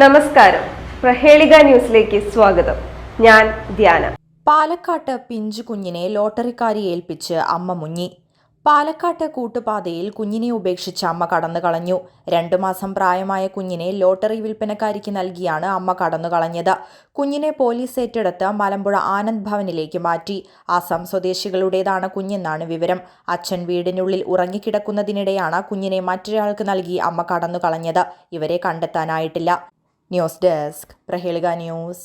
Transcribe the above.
നമസ്കാരം. പ്രഹേളിക ന്യൂസിലേക്ക് സ്വാഗതം. ഞാൻ ധ്യാന. പാലക്കാട്ട് പിഞ്ചു കുഞ്ഞിനെ ലോട്ടറിക്കാരി ഏൽപ്പിച്ച് അമ്മ മുങ്ങി. പാലക്കാട്ട് കൂട്ടുപാതയിൽ കുഞ്ഞിനെ ഉപേക്ഷിച്ച് അമ്മ കടന്നു കളഞ്ഞു. രണ്ടു മാസം പ്രായമായ കുഞ്ഞിനെ ലോട്ടറി വിൽപ്പനക്കാരിക്ക് നൽകിയാണ് അമ്മ കടന്നു കളഞ്ഞത്. കുഞ്ഞിനെ പോലീസ് ഏറ്റെടുത്ത് മലമ്പുഴ ആനന്ദ് ഭവനിലേക്ക് മാറ്റി. ആസാം സ്വദേശികളുടേതാണ് കുഞ്ഞെന്നാണ് വിവരം. അച്ഛൻ വീടിനുള്ളിൽ ഉറങ്ങിക്കിടക്കുന്നതിനിടെയാണ് കുഞ്ഞിനെ മറ്റൊരാൾക്ക് നൽകി അമ്മ കടന്നു കളഞ്ഞത്. ഇവരെ കണ്ടെത്താനായിട്ടില്ല. News desk Praheleeka news.